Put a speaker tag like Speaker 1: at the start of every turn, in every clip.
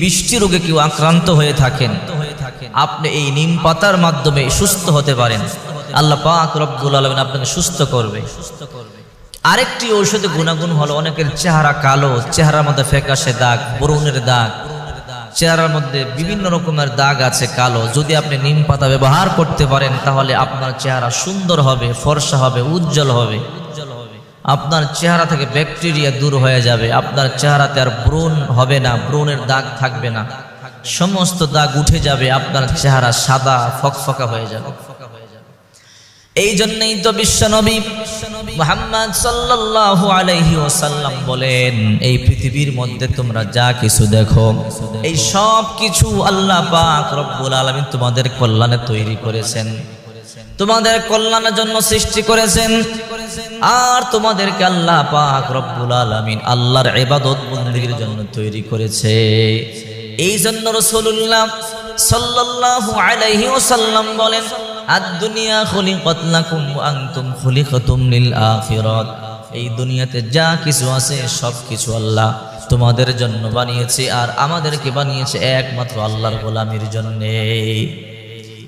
Speaker 1: বৃষ্টি রোগে কেউ আক্রান্ত হয়ে থাকেন। আপনি এই নিম পাতার মাধ্যমে সুস্থ হতে পারেন। আল্লাহ পাক রব্বুল আলমিন আপনাকে সুস্থ করবে। আরেকটি ঔষধে গুণাগুণ হলো অনেকের চেহারা কালো, চেহারার মধ্যে ফ্যাকাশে দাগ, বরুণের দাগ। চেহারার মধ্যে বিভিন্ন রকমের দাগ আছে কালো। যদি আপনি নিম পাতা ব্যবহার করতে পারেন, তাহলে আপনার চেহারা সুন্দর হবে, ফর্সা হবে, উজ্জ্বল হবে। আপনার চেহারা থেকে ব্যাকটেরিয়া দূর হয়ে যাবে। আপনার চেহারাতে আর ব্রণ হবে না ব্রণের দাগ থাকবে না। সমস্ত দাগ উঠে যাবে, আপনার চেহারা সাদা, ফকফকা হয়ে যাবে। এই জন্যই তো বিশ্বনবী মুহাম্মদ সাল্লাল্লাহু আলাইহি ওয়াসাল্লাম বলেন, এই পৃথিবীর মধ্যে তোমরা যা কিছু দেখো, এই সব কিছু আল্লাহ পাক রব্বুল আলামিন তোমাদের কল্যাণে তৈরি করেছেন। তোমাদের কল্যাণের জন্য সৃষ্টি করেছেন। আর তোমাদেরকে আল্লাহ পাক রব্বুল আলামিন আল্লাহর ইবাদত বন্দেগীর জন্য তৈরি করেছে। এই জন্য রাসূলুল্লাহ সাল্লাল্লাহু আলাইহি ওয়াসাল্লাম বলেন, আদ-দুনিয়া খুলিকাত লাকুম ওয়া আনতুম খুলিকাতুম লিল আখিরাত এই দুনিয়াতে যা কিছু আছে সব কিছু আল্লাহ তোমাদের জন্য বানিয়েছে আর আমাদেরকে বানিয়েছে একমাত্র আল্লাহর গোলামির জন্য।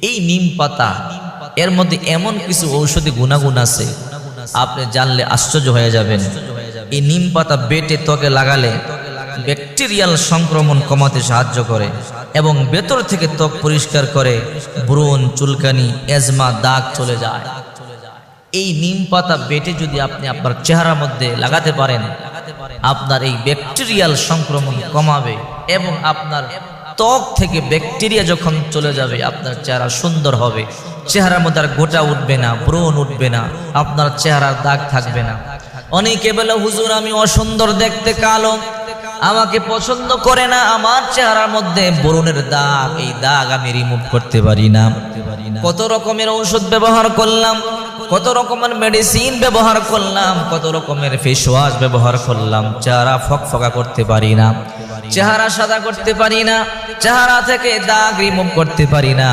Speaker 1: এই নিম পাতা এর মধ্যে এমন কিছু ঔষধি গুণাগুণ আছে, আপনি জানলে আশ্চর্য হয়ে যাবেন। এই নিম পাতা বেটে ত্বকে লাগালে ব্যাকটেরিয়াল সংক্রমণ কমাতে সাহায্য করে এবং ভেতর থেকে ত্বক পরিষ্কার করে, ব্রণ, চুলকানি, এজমা, দাগ চলে যায়। এই নিম পাতা বেটে যদি আপনি আপনার চেহারার মধ্যে লাগাতে পারেন, আপনার এই ব্যাকটেরিয়াল সংক্রমণ কমাবে এবং আপনার ত্বক থেকে ব্যাকটেরিয়া যখন চলে যাবে, আপনার চেহারা সুন্দর হবে। চেহারার মধ্যে আর গোটা উঠবে না, ব্রণ উঠবে না, আপনার চেহারার দাগ থাকবে না। অনেকে বলে, হুজুর, আমি অসুন্দর দেখতে কালো। আমাকে পছন্দ করে না, আমার চেহারার মধ্যে বরুণের দাগ। এই দাগ আমি রিমুভ করতে পারি না। কত রকমের ঔষধ ব্যবহার করলাম, কত রকমের মেডিসিন ব্যবহার করলাম, কত রকমের ফেস ওয়াশ ব্যবহার করলাম, চেহারা ফকফকা করতে পারি না। চেহারা সাদা করতে পারি না, চেহারা থেকে দাগ রিমুভ করতে পারি না।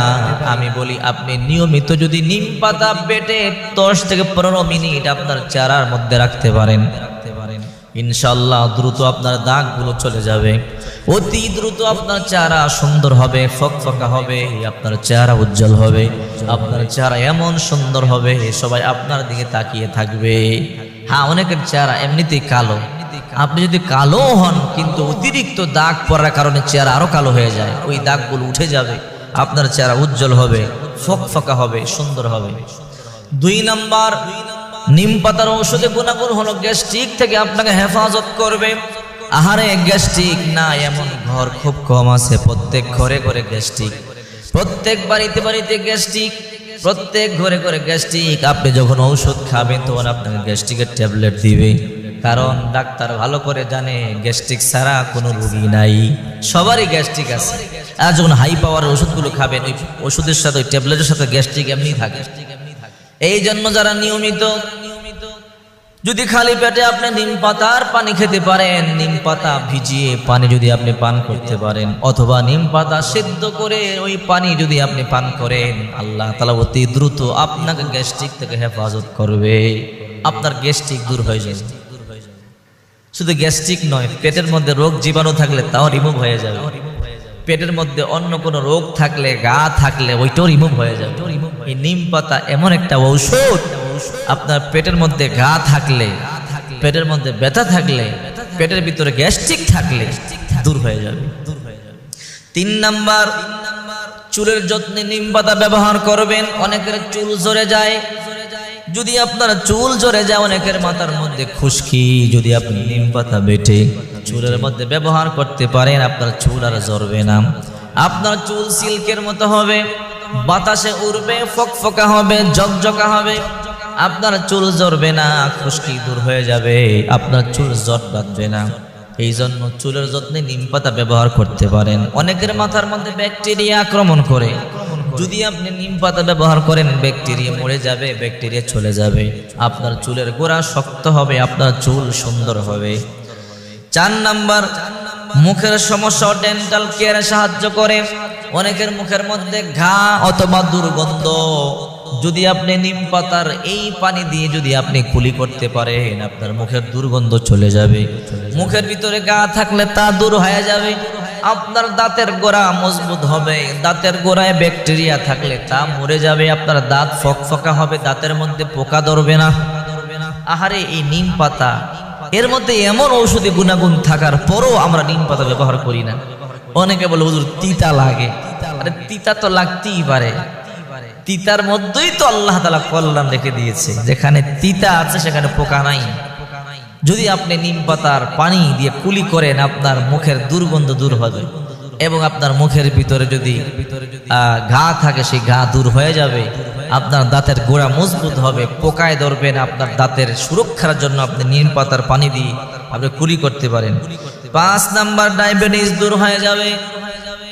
Speaker 1: আমি বলি, আপনি নিয়মিত যদি নিম পাতা বেটে দশ থেকে পনেরো মিনিট আপনার চেহারার মধ্যে রাখতে পারেন। ইনশাল্লাহ দ্রুত আপনার দাগগুলো চলে যাবে। অতি দ্রুত আপনার চেহারা সুন্দর হবে ফকফকা হবে, আপনার চেহারা উজ্জ্বল হবে। আপনার চেহারা এমন সুন্দর হবে, সবাই আপনার দিকে তাকিয়ে থাকবে। হ্যাঁ অনেকের চেহারা এমনিতেই কালো। আপনি যদি কালো হন, কিন্তু অতিরিক্ত দাগ পড়ার কারণে চেহারা আরও কালো হয়ে যায়, ওই দাগগুলো উঠে যাবে, আপনার চেহারা উজ্জ্বল হবে, ফকফকা হবে, সুন্দর হবে। দুই নাম্বার, নিম পাতার ঔষধে গুণাগুণ হলো গ্যাস্ট্রিক থেকে আপনাকে হেফাজত করবে। আহারে, গ্যাস্ট্রিক না, এমন ঘর খুব কম আছে, প্রত্যেক ঘরে ঘরে গ্যাস্ট্রিক। প্রত্যেক বাড়িতে বাড়িতে গ্যাস্ট্রিক, প্রত্যেক ঘরে ঘরে গ্যাস্ট্রিক। আপনি যখন ঔষধ খাবেন, তখন আপনাকে গ্যাস্ট্রিকের ট্যাবলেট দিবে। কারণ ডাক্তার ভালো করে জানে, গ্যাস্ট্রিক ছাড়া কোনো রুগী নাই। সবারই গ্যাস্ট্রিক আছে। আর যখন হাই পাওয়ার ওষুধগুলো খাবেন, ওই ওষুধের সাথে, ওই ট্যাবলেটের সাথে গ্যাস্ট্রিক এমনি থাকে। এই জন্য যারা নিয়মিত, যদি খালি পেটে আপনি নিম পাতার পানি খেতে পারেন, নিম পাতা ভিজিয়ে পানি যদি আপনি পান করতে পারেন, অথবা নিম পাতা সিদ্ধ করে ওই পানি যদি আপনি পান করেন, আল্লাহ তালা অতি দ্রুত আপনাকে গ্যাস্ট্রিক থেকে হেফাজত করবে। আপনার গ্যাস্ট্রিক দূর হয়ে যাবে। শুধু গ্যাস্ট্রিক নয়, পেটের মধ্যে রোগ জীবাণু থাকলে তাও রিমুভ হয়ে যাবে। পেটের মধ্যে অন্য কোনো রোগ থাকলে, গা থাকলে ওইটাও রিমুভ হয়ে যাবে। এই নিম পাতা এমন একটা ঔষধ, আপনার পেটের মধ্যে ঘা থাকলে, পেটের মধ্যে ব্যথা থাকলে, পেটের ভিতরে গ্যাস্ট্রিক থাকলে দূর হয়ে যাবে। তিন নাম্বার, চুলের যত্নে নিম পাতা ব্যবহার করবেন, অনেকের চুল ঝরে যায় যদি আপনার চুল ঝরে যায়, অনেকের মাথার মধ্যে খুশকি। যদি আপনি নিম পাতা বেটে চুলের মধ্যে ব্যবহার করতে পারেন, আপনার চুল আর ঝরবে না। আপনার চুল সিল্কের মতো হবে, বাতাসে উড়বে ফক ফকফকা হবে জকজকা হবে। আপনার চুল ঝরবে না, খুশকি দূর হয়ে যাবে, আপনার চুল জট বাঁধবে না। এই জন্য চুলের যত্নে নিম পাতা ব্যবহার করতে পারেন। অনেকের মাথার মধ্যে ব্যাকটেরিয়া আক্রমণ করে। যদি আপনি নিম পাতা ব্যবহার করেন, ব্যাকটেরিয়া মরে যাবে, ব্যাকটেরিয়া চলে যাবে। আপনার চুলের গোড়া শক্ত হবে, আপনার চুল সুন্দর হবে। চার নাম্বার, মুখের সমস্যা ডেন্টাল কেয়ারে সাহায্য করে। অনেকের মুখের মধ্যে ঘা অথবা দুর্গন্ধ। যদি আপনি নিম পাতার এই পানি দিয়ে যদি আপনি কুলি করতে পারেন, আপনার মুখের দুর্গন্ধ চলে যাবে। মুখের ভিতরে গা থাকলে তা দূর হয়ে যাবে। আপনার দাঁতের গোড়া মজবুত হবে, দাঁতের গোড়ায় ব্যাকটেরিয়া থাকলে তা মরে যাবে, আপনার দাঁত ফকফকা হবে, দাঁতের মধ্যে পোকা ধরবে না। আহারে, এই নিম পাতা, এর মধ্যে এমন ঔষধি গুণাগুণ থাকার পরও আমরা নিম পাতা ব্যবহার করি না। অনেকে বলে, হুজুর, তিতা লাগে। আরে, তিতা তো লাগতেই পারে। তিতার মধ্যেই তো আল্লাহ তালা কল্যাণ রেখে দিয়েছে। যেখানে তিতা আছে, সেখানে পোকা নাই। যদি আপনি নিম পাতার পানি দিয়ে কুলি করেন, আপনার মুখের দুর্গন্ধ দূর হবে এবং আপনার মুখের ভিতরে যদি ঘা থাকে, সেই ঘা দূর হয়ে যাবে। আপনার দাঁতের গোড়া মজবুত হবে, পোকায় ধরবেন, আপনার দাঁতের সুরক্ষার জন্য আপনি নিম পাতার পানি দিয়ে আপনি কুলি করতে পারেন। পাঁচ নাম্বার ডায়াবেটিস দূর হয়ে যাবে।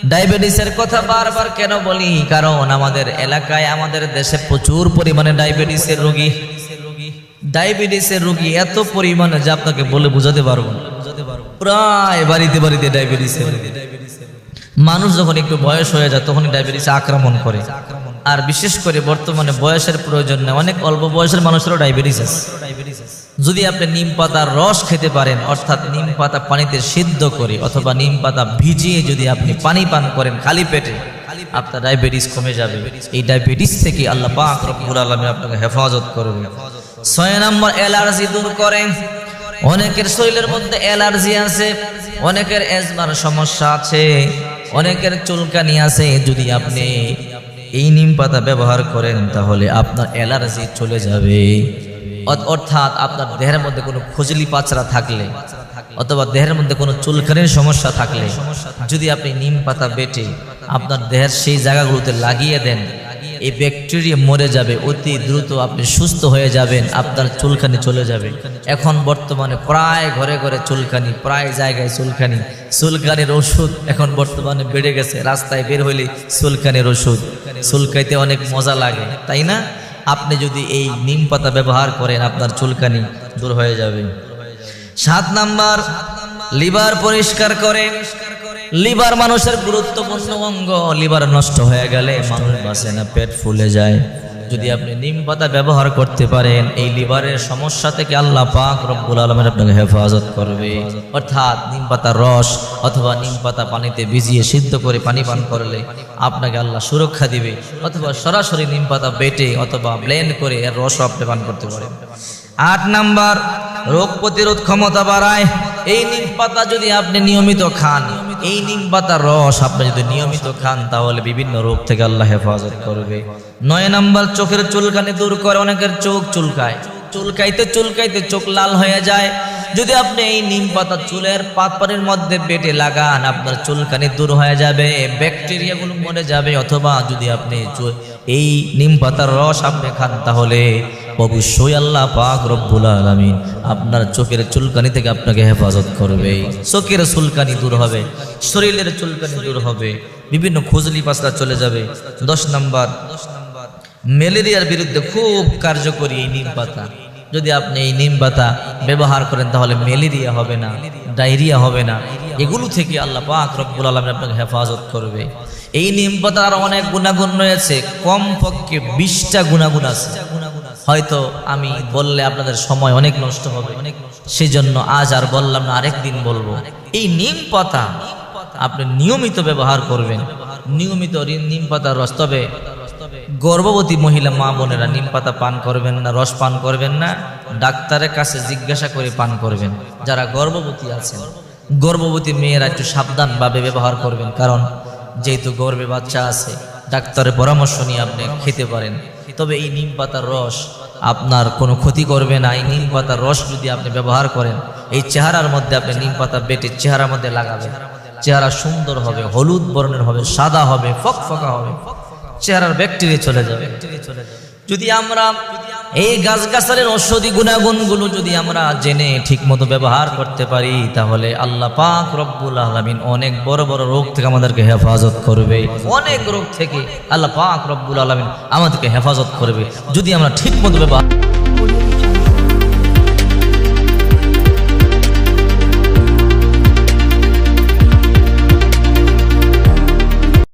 Speaker 1: ডায়াবেটিসের কথা বারবার কেন বলি? কারণ আমাদের এলাকায়, আমাদের দেশে প্রচুর পরিমাণে ডায়াবেটিসের রোগী। ডায়াবেটিসের রোগী এত পরিমাণে যে আপনাকে বলে বোঝাতে পারব প্রায় বাড়িতে বাড়িতে ডায়াবেটিসের রোগী। মানুষ যখন একটু বয়স হয়ে যায়, তখনই ডায়াবেটিস আক্রমণ করে। আর বিশেষ করে বর্তমানে বয়সের প্রয়োজন নেই। অনেক অল্প বয়সের মানুষেরও ডায়াবেটিস আছে। যদি আপনি নিম পাতার রস খেতে পারেন, অর্থাৎ নিম পাতা পানিতে সিদ্ধ করে, অথবা নিম পাতা ভিজিয়ে যদি আপনি পানি পান করেন খালি পেটে, আপনার ডায়াবেটিস কমে যাবে। এই ডায়াবেটিস থেকে আল্লাহ পাক রব্বুল আলামিন আপনাকে হেফাজত করবে ছয় নম্বর অ্যালার্জি দূর করেন অনেকের শরীরের মধ্যে অ্যালার্জি আছে, অনেকের এজমার সমস্যা আছে, অনেকের চুলকানি আছে। যদি আপনি এই নিম পাতা ব্যবহার করেন, তাহলে আপনার অ্যালার্জি চলে যাবে। অর্থাৎ আপনার দেহের মধ্যে কোনো খুজলি পাচরা থাকলে, অথবা দেহের মধ্যে কোনো চুলকানির সমস্যা থাকলে, যদি আপনি নিম পাতা বেটে আপনার দেহের সেই জায়গাগুলোতে লাগিয়ে দেন এই ব্যাকটেরিয়া মরে যাবে, অতি দ্রুত আপনি সুস্থ হয়ে যাবেন, আপনার চুলকানি চলে যাবে। এখন বর্তমানে প্রায় ঘরে ঘরে চুলকানি, প্রায় জায়গায় চুলকানি। চুলকানির ওষুধ এখন বর্তমানে বেড়ে গেছে, রাস্তায় বের হইলে চুলকানির ওষুধ। চুলকাইতে অনেক মজা লাগে, তাই না? আপনি যদি এই নিম পাতা ব্যবহার করেন, আপনার চুলকানি দূর হয়ে যাবে। সাত নাম্বার, লিভার পরিষ্কার করে লিভার মানুষের গুরুত্বপূর্ণ অঙ্গ, লিভার নষ্ট হয়ে গেলে মানুষ বাঁচে না, পেট ফুলে যায়। যদি আপনি নিম পাতা ব্যবহার করতে পারেন, এই লিভারের সমস্যা থেকে আল্লাহ পাক রব্বুল আলমের আপনাকে হেফাজত করবে। অর্থাৎ নিম পাতার রস অথবা নিম পাতা পানিতে ভিজিয়ে সিদ্ধ করে পানি পান করলে আপনাকে আল্লাহ সুরক্ষা দিবে। অথবা সরাসরি নিম পাতা বেটে অথবা ব্লেন্ড করে এর রসও আপনি পান করতে পারেন। আট নাম্বার, রোগ প্রতিরোধ ক্ষমতা বাড়ায়। এই নিম পাতা যদি আপনি নিয়মিত খান এই নিম পাতার রস আপনি যদি নিয়মিত খান, তাহলে বিভিন্ন রোগ থেকে আল্লাহ হেফাজত করবে। নয় নাম্বার, চোখের চুলকানি দূর করে অনেকের চোখ চুলকায়। চুলকাইতে চুলকাইতে চোখ লাল হয়ে যায়। যদি আপনি এই নিম পাতা চুলের পাতপানির মধ্যে বেটে লাগান, আপনার চুলকানি দূর হয়ে যাবে, ব্যাকটেরিয়াগুলো মরে যাবে, অথবা যদি আপনি এই নিম পাতার রস আপনি খান, তাহলে অবশ্যই আল্লাহ পাক রব্বুল আলামিন আপনার চোখের চুলকানি থেকে আপনাকে হেফাজত করবে। চোখের চুলকানি দূর হবে, শরীরের চুলকানি দূর হবে, বিভিন্ন খুজলি পাসরা চলে যাবে। দশ নাম্বার ম্যালেরিয়ার বিরুদ্ধে খুব কার্যকরী এই নিম পাতা। যদি আপনি এই নিম পাতা ব্যবহার করেন, তাহলে ম্যালেরিয়া হবে না, ডায়রিয়া হবে না। এগুলো থেকে আল্লাহ পাক রব্বুল আলমিন আপনাকে হেফাজত করবে। এই নিম পাতার অনেক গুণাগুণ রয়েছে, কমপক্ষে বিশটা গুণাগুণ আছে। হয়তো আমি বললে আপনাদের সময় অনেক নষ্ট হবে। সেই জন্য আজ আর বললাম না আরেক দিন বলব। এই নিম পাতা আপনি নিয়মিত ব্যবহার করবেন। নিয়মিত নিম পাতার রস, তবে গর্ভবতী মহিলা মা বোনেরা নিম পাতা পান করবেন না, রস পান করবেন না, ডাক্তারের কাছে জিজ্ঞাসা করে পান করবেন। যারা গর্ভবতী আছেন, গর্ভবতী মেয়েরা একটু সাবধানভাবে ব্যবহার করবেন, কারণ যেহেতু গর্ভে বাচ্চা আছে, ডাক্তারের পরামর্শ নিয়ে আপনি খেতে পারেন। তবে এই নিম পাতার রস আপনার কোনো ক্ষতি করবে না। এই নিম পাতার রস যদি আপনি ব্যবহার করেন, এই চেহারার মধ্যে আপনি নিম পাতা বেটে চেহারার মধ্যে লাগাবেন। চেহারা সুন্দর হবে, হলুদ বর্ণের হবে, সাদা হবে ফক ফকফকা হবে। চেহারার ব্যাকটেরিয়া চলে যাবে। যদি আমরা এই গাছগাছালের ঔষধি গুণাগুণগুলো যদি আমরা জেনে ঠিকমতো ব্যবহার করতে পারি, তাহলে আল্লাহ পাক রব্বুল আলমিন অনেক বড় বড় রোগ থেকে আমাদেরকে হেফাজত করবে। অনেক রোগ থেকে আল্লাহ পাক রব্বুল আলমিন আমাদেরকে হেফাজত করবে। যদি আমরা ঠিক মতো ব্যবহার